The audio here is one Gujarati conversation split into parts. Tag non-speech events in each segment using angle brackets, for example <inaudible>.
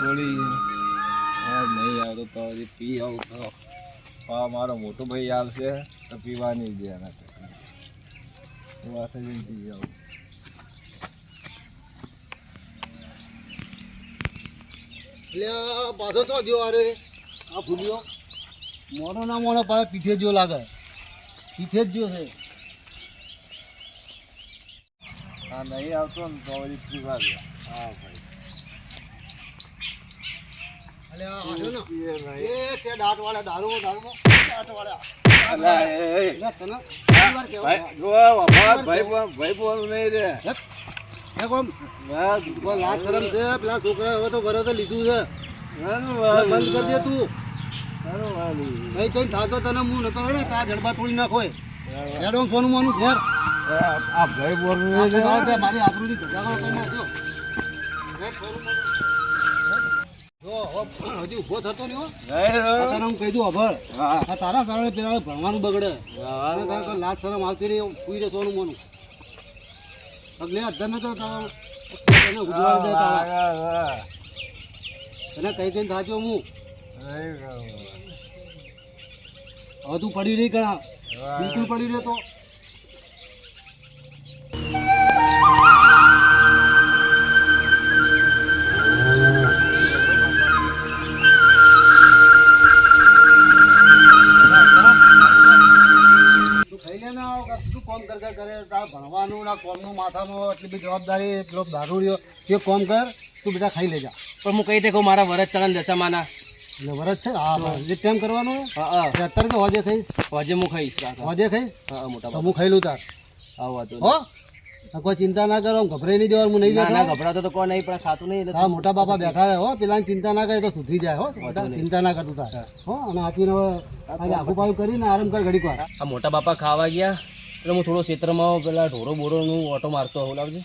પડી આ નહીં આવતો તો હજી પી આવું તો. મારો મોટો ભાઈ આવશે તો પીવાની જ એના વાસે જઈને પી આવું. એટલે પાછો તો જો અરે આ ફૂલ્યો મોનો ના મોનો પાસે પીઠે જો લાગે. પીઠે જ જો છે. આ નહીં આવતો ને તો હજી પીવા દે. હા ભાઈ. પેલા છોકરા હવે તો વરસ લીધું છે. બંધ કરી દે તું. નહીં. કઈ કઈ થાતો તને હું નતો ને તા જડબા તોડી નાખો હેડો ફોન મોનું ઘેર. આ ભાઈ મારી આબરૂની ધજાગરો કરી નાખ્યો. જો હવે હજી થતો નહીં હો. નહીં રે. આ તને હું કહી દઉં અભળ તારા કારણે પેલા ભણવાનું બગડે. લાજ શરમ આવતી રહી કુઈ રે સોનું મોનું. અગલે અધર ને તારો તને દે તારા. હા, થાચો હવે તું પડી રહી કણા બિલકુલ પડી રહ્યો તું કોમ કર કર કરે તાર ભણવાનું ના કોમનું માથામાં એટલી બધી જવાબદારી એટલો દારૂ રહ્યો તે કોમ કર તું બેટા ખાઈ લેજા. પણ હું કહી દે કહું મારા વરસ ચલણ દશામાના એટલે વરસ છે? હા જે ટેમ કરવાનું હા હા. અત્યારે કે હોજે ખાઈ હોજે હું ખાઈશ હોજે ખાઈ હા મોટા બાપા હું ખાઈ લઉં તાર. આવું હતું હો? કોઈ ચિંતા ના કરો ગભરાઈ નહીં દેવાનું હું નહીં બેઠો. ગભરાતો તો કોઈ નહીં પણ ખાતું નહીં હા મોટા બાપા બેઠા હોય હો. પેલા ચિંતા ના કરે તો સુધરી જાય હો. ચિંતા ના કરતું તાર. હો. અને આપીને આખું પાયું કરીને આરામ કર ઘડીક વાર. આ મોટા બાપા ખાવા ગયા. એટલે હું થોડો ક્ષેત્રમાં પેલા ઢોરો બોરોનું ઓટો મારતો હોઉં લાવજે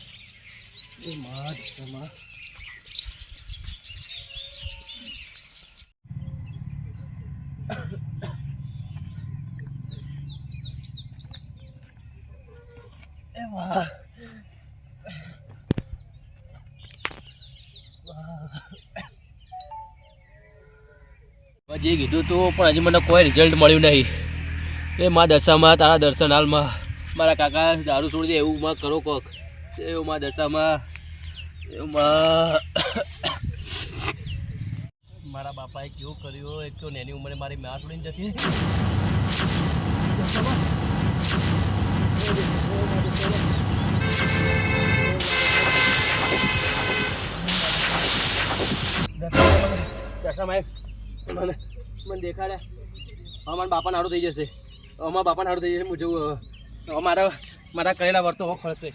જે કીધું તું પણ હજી મને કોઈ રિઝલ્ટ મળ્યું નહીં. એ મા દશામાં તારા દર્શન હાલમાં. મારા કાકા દારૂ છોડી દે, એવું માં કરો કોક. એવું મા દશામાં એવું મારા બાપાએ કેવું કર્યું એક તો નેની ઉંમરે મારી માં છોડીને જતી દશામાં મને મને હવે મારા બાપાને હારું થઈ જશે. અમારા બાપાને નાડું થઈ જશે, હું જવું મારા મારા કરેલા વર્તો હવે ખળશે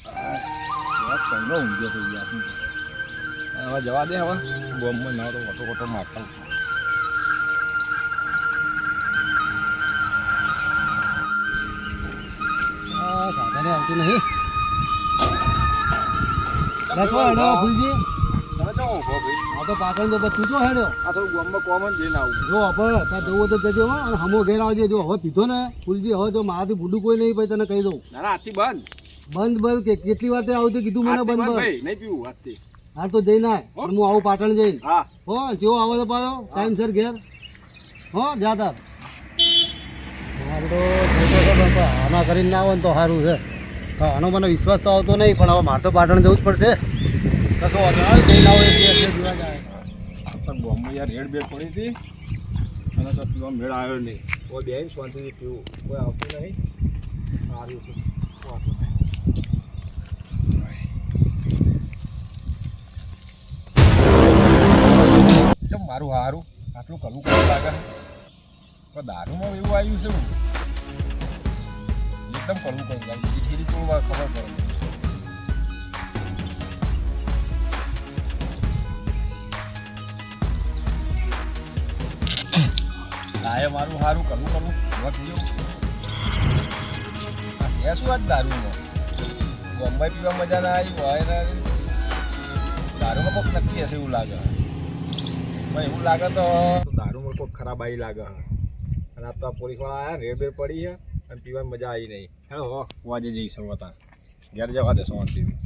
કઈનો ઊંઘ્યો થઈ ગયા હવે જવા દે હવે. બોમ્બમાં ના તો ઓટો વટો મારતા આ આવતું નહીં. લખો ફૂલજી તો ઊભો ભાઈ. આ તો પાટણ તો તું તો હેડ્યો આ થોડું ગામમાં કોમન જઈને આવું. જો હવે તાર જવું તો જજો હો અને હમો ઘેર આવજે. જો હવે પીધો ને ફૂલજી હવે તો મારાથી ભૂડું કોઈ નહીં ભાઈ તને કહી દઉં. ના આથી બંધ. બંધ બંધ કે કેટલી વાર તે આવતું કીધું મને બંધ બંધ નહીં પીવું આજથી હાલ તો જઈને આય હું? આવું પાટણ જઈને. હા. હો જેવો આવે તો પાયો ટાઈમસર ઘેર. હો જા તાર. તો ખોટો આના કરીને ના આવે ને તો સારું છે. હા આનો મને વિશ્વાસ તો આવતો નહીં પણ હવે મારે તો પાટણ જવું જ પડશે. કશો જોવા જાય. પણ બોમ્બમાં યાર રેડ બેડ પડી હતી. અને તો પીવા મેળ આવ્યો નહીં. કોઈ બે શાંતિથી પીવું. કોઈ આવતું નહીં. સારું મારું હારું? આટલું કરવું કેવું લાગે પણ દારૂમાં એવું આવ્યું છે હું. એકદમ કરવું કરું લાગે બીજી ફેરી વાર ખબર પડે લાય મારું સારું કરવું કરવું વખ જો આ છે શું આજ દારૂમાં બોમ્બે પીવા મજા ના આવી હોય ને દારૂમાં કોઈક નક્કી હશે એવું લાગે પણ એવું લાગે તો દારૂમાં કોઈક ખરાબ આવી લાગે અને આ તો પોલીસવાળા આવ્યા રેડ બેડ પડી છે અને પીવાની મજા આવી નહીં. હેલો હો વાજે જઈશું હતા ઘેર જવા દે શાંતિથી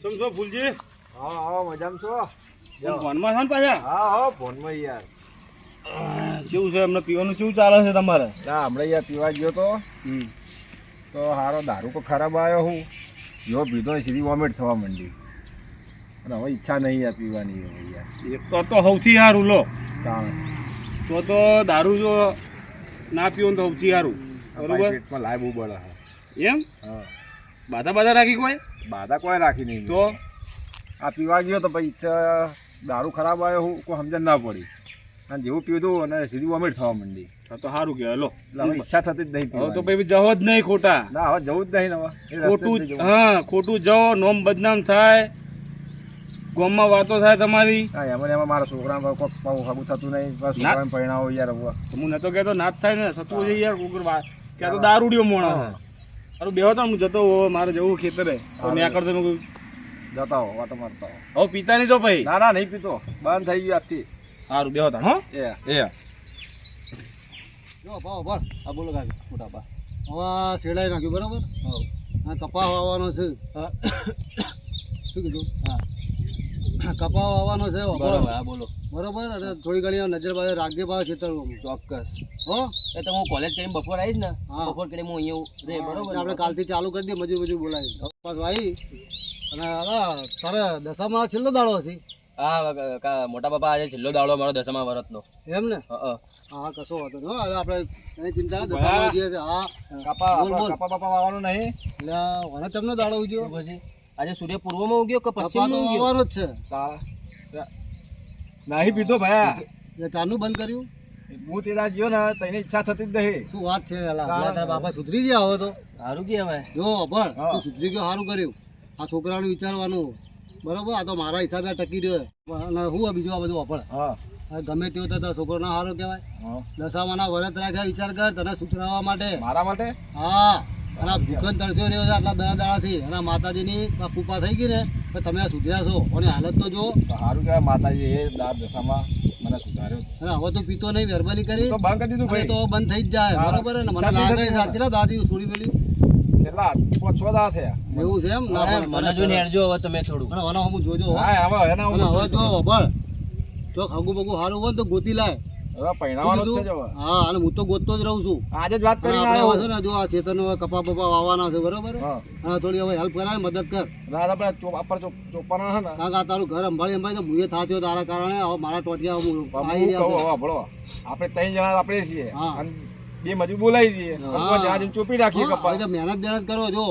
ચમ છો ફૂલજી? હા હા મજામાં છો? ફોનમાં છો ને પાછા? હા હા ફોનમાં યાર. કેવું છે? એમને પીવાનું કેવું ચાલે છે તમારે? ના હમણાં યાર પીવા ગયો તો. તો હારો દારૂ તો ખરાબ આવ્યો હું. જો પીધો સીધી વોમિટ થવા માંડી. અને હવે ઈચ્છા નહીં યાર પીવાની. યાર એક તો સૌથી સારું લો. તાણ. તો તો દારૂ જો ના પીવો તો સૌથી સારું બરોબર? પેટમાં લાય બળે એમ? હા. બાધા બાધા રાખી કોઈ? બાધા કોઈ રાખી નહીં. તો? આ પીવા ગયો તો પછી દારૂ ખરાબ આવ્યો હું કોઈ સમજણ ના પડી. અને જેવું પીધું અને સીધું વોમિટ થવા માંડી. તો સારું કહેવાય લો. ઈચ્છા થતી જ નહીં હવે તો ભાઈ જવો જ નહીં ખોટા. ના હવે જવું જ નહીં હવે. ખોટું હા ખોટું જાઓ નોમ બદનામ થાય. ગામમાં વાતો થાય તમારી? હા એમાં એમાં મારા છોકરાને કોક પાવું હાગું થતું નહીં. બસ છોકરાને પરણાવો યાર હવે તો હું નતો કહેતો ના થાય ને થતું છે યાર ક્યાં તો દારૂડિયો હા. મારું બેહો તો હું જતો હો મારે જવું ખેતરે. તો મેં ત્યાં કરતો મેં જતા હો વાતો મારતા હો હવે પીતા નહીં તો ભાઈ ના ના નહીં પીતો. બંધ થઈ ગયું આજથી. સારું બેહો તા હો. એ. એ. જો ભાવ ભર આ બોલો કાકા મોટા બા. હવે સેડાઈ નાખ્યું બરાબર? હા. કપા વાવવાનો છે. <coughs> શું કીધું? હા. <laughs> કપા આવવાનો છે બરોબર હા બોલો. બરોબર અને થોડી ઘણી નજર પાસે રાખજે પાસે ખેતરમાં ચોક્કસ. હો? એ તો હું કોલેજ કરીને બપોર આવીશ ને. બપોર કરીને હું અહીંયા રે બરોબર. આપણે કાલથી ચાલુ કરી દઈએ મજૂર મજૂર બોલાવી. પાછું ભાઈ અને તારે દશામાં છેલ્લો દાડો છે હા મોટા બાપા આજે છેલ્લો દાડો મારો દસમા વરતનો એમ ને? હા, કશો વાંધો નહીં હવે આપણે ચિંતા દશામાં જે છે હા. કપા. કપા બાપા વાવવાનું નહીં. એટલે મને તમને દાડો ઉજ્યો પછી? આજે સૂર્ય પૂર્વમાં ઉગ્યો કે પશ્ચિમમાં ઉગ્યો? જ છે. નાહી પીધો ભાયા. તાનું બંધ કર્યું? હું તેરા ગયો ને તને ઈચ્છા થતી જ નહીં. શું વાત છે? તારા બાપા સુધરી ગયા હવે તો. સારું કહેવાય જો પણ તું સુધરી ગયો સારું કર્યું. આ છોકરાનું વિચારવાનું. બરોબર? આ તો મારા હિસાબે ટકી રહ્યો. અને હું બીજું આ બધું વાપર. ગમે તેવો તો તારો છોકરો ના સારો કહેવાય. દશામાના વરત રાખ્યા વિચાર કર તને સુધરાવવા માટે. મારા માટે? હા. અને આ ભૂખન તરસ્યો રહ્યો છે આટલા દયા દાડાથી. અને માતાજીની આ થઈ ગઈ ને તો તમે સુધર્યા છો. અને હાલત તો જો સારું કહેવાય માતાજી એ દાર દશામાં મને સુધાર્યો અને હવે તો પીતો નહીં મહેરબાની કરી. તો બંધ કરી દીધું ભાઈ. તો બંધ થઈ જ જાય. બરોબર ને? મને લાગે છે કેટલા દાદી સુરી પેલી કેટલા? પાંચ છ દા થયા. એવું છે એમ? ના મને જોઈને હેરજો હવે તમે થોડું. અને વના હું જોજો હા. હવે હવે જો બળ. જો ખાગુ બગુ સારું હોય ને તો ગોતી લાય. હા અને હું તો ગોતતો જ રહું છું. આજે જ વાત કરી આપણે હવે ને જો આ ચેતન કપા બપા વાવવાના છે બરોબર? હા. થોડી હવે હેલ્પ કરાય મદદ કર. ના આપણે ચોપ ઉપર ચોપ ચોપાના છે ને. કારણ તારું ઘર અંભાળી અંભાળી તો મુએ થાત્યો તારા કારણે. હવે મારા ટોટિયા હું હું આવી રહ્યા ભળો આપણે ત્રણ જણા આપણે છીએ. બે મજૂર બોલાવી દઈએ. જ્યાં ચોપી રાખીએ કપા. મહેનત મહેનત કરો જો.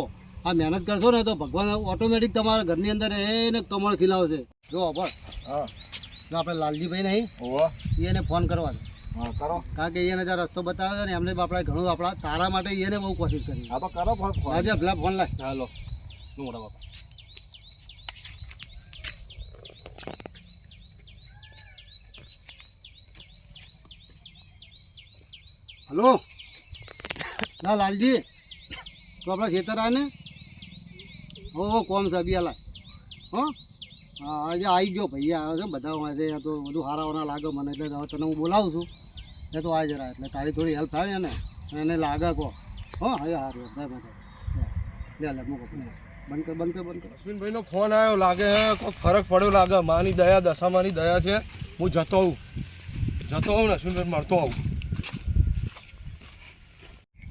આ મહેનત કરશો ને તો ભગવાન ઓટોમેટિક તમારા ઘરની અંદર એને કમળ ખીલાવશે. જો પણ. હા. જો આપણે લાલજીભાઈ નહીં એને ફોન કરવા કરો. કારણ કે એને જ્યાં રસ્તો બતાવ્યો છે ને એમને આપણે ઘણું આપણા તારા માટે એને બહુ કોશિશ કરી હા તો કરો ફોન. આજે ફોન હાલો મોટા બાપા? હલો? ના લાલજી. તો આપણા ખેતર આવે ને હો કોમ સાહેબ આલા હા? આજે આવી ગયો ભાઈ આવે છે બધા છે તો બધું હારાવાના લાગે મને એટલે હવે તને હું બોલાવું છું. એ તો આવી જરા એટલે તારી થોડી હેલ્પ થાય ને એને લાગે કહો હો હા હારું બધા બધા લે લે મૂકો બંધ કર બંધ કર બંધ કર. અશ્વિનભાઈનો ફોન આવ્યો લાગે કોઈ ફરક પડ્યો લાગે માની દયા દશામાની દયા છે. હું જતો આવું. જતો આવું ને અશ્વિનભાઈ મળતો આવું.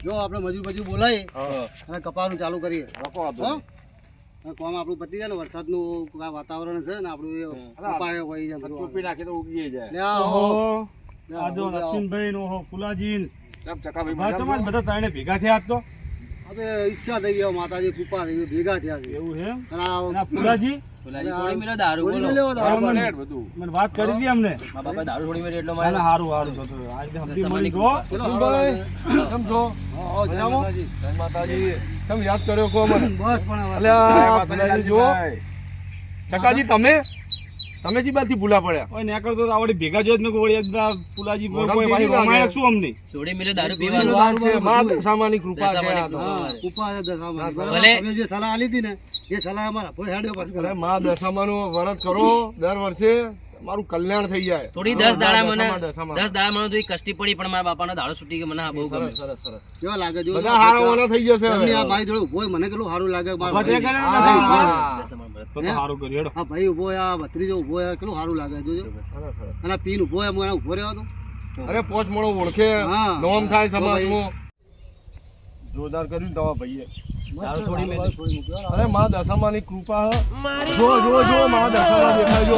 જો આપણે મજૂર મજૂર હા. અને કપાનું ચાલુ કરીએ. કોમ આપણું પતી જાય ને વરસાદનું આ વાતાવરણ છે ને આપણું એ ઉપાય હોય છે ટોપી બધું તો ઉગી જાય લે આવો. ઓહો લે આ જો આવો, લે આવો. અશ્વિનભાઈ નો ફુલાજી? બધા ત્રણે ભેગા થયા તો ઈચ્છા થઈ ગઈ માતાજી કૃપા થઈ ગઈ ભેગા થયા છે. એવું છે અને વાત કરી હતી અમને. દારૂ છોડી મેળ્યો એટલે મારે સમજી? માતાજી. જય યાદ કર્યો કહો મને બસ પણ જો ચકાજી તમે? તમે શી બાજથી ભૂલા પડ્યા ઓય ન્યા કરતો તો આવડી ભેગા જોઈ જ કીધું વળી એકદા ફુલાજી કોઈ ભાઈ પાછી રમાય શું અમને સોડે મેળ્યો દારૂ પીવાનો વાત છે માત દશામાની કૃપા છે આ તો. કૃપા. છે દશામાની. ભલે. તમે જે સલાહ આલી હતી ને એ સલાહ અમારા કોઈ હેડ્યો પાછું અરે માં દશામાનું વ્રત કરો દર વર્ષે મારું કલ્યાણ થઈ જાય થોડી દસ દાડા મને દશામાં, દશામાં. દસ દાડા મને થોડી કષ્ટી પડી પણ મારા બાપાનો દાડો છૂટી ગયો મને આ બહુ ગમે સરસ સરસ કેવા લાગે જો બધા હારા વાળા થઈ જશે હવે. આ ભાઈ જોડે ઊભો મને કેટલું સારું લાગે મારું. કરે હા. હા. દશામાં તો સારું કર્યું હેડો આ ભાઈ ઊભો આ ભત્રીજો ઊભો આ કેટલું સારું લાગે જોજો સરસ, સરસ. અને પીન ઊભો આ મને ઊભો રહ્યો તો અરે પોચ મોળો ઓળખે હા. નોમ થાય. સમાજમાં જોરદાર કર્યું તવા ભાઈએ અરે મા દશામાની કૃપા જો જો જો મા દશામાં દેખાય જો.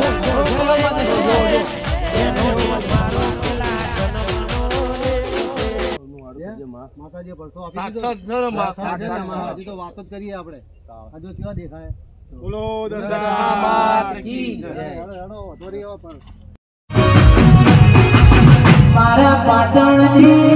બોલો મારા પાટણની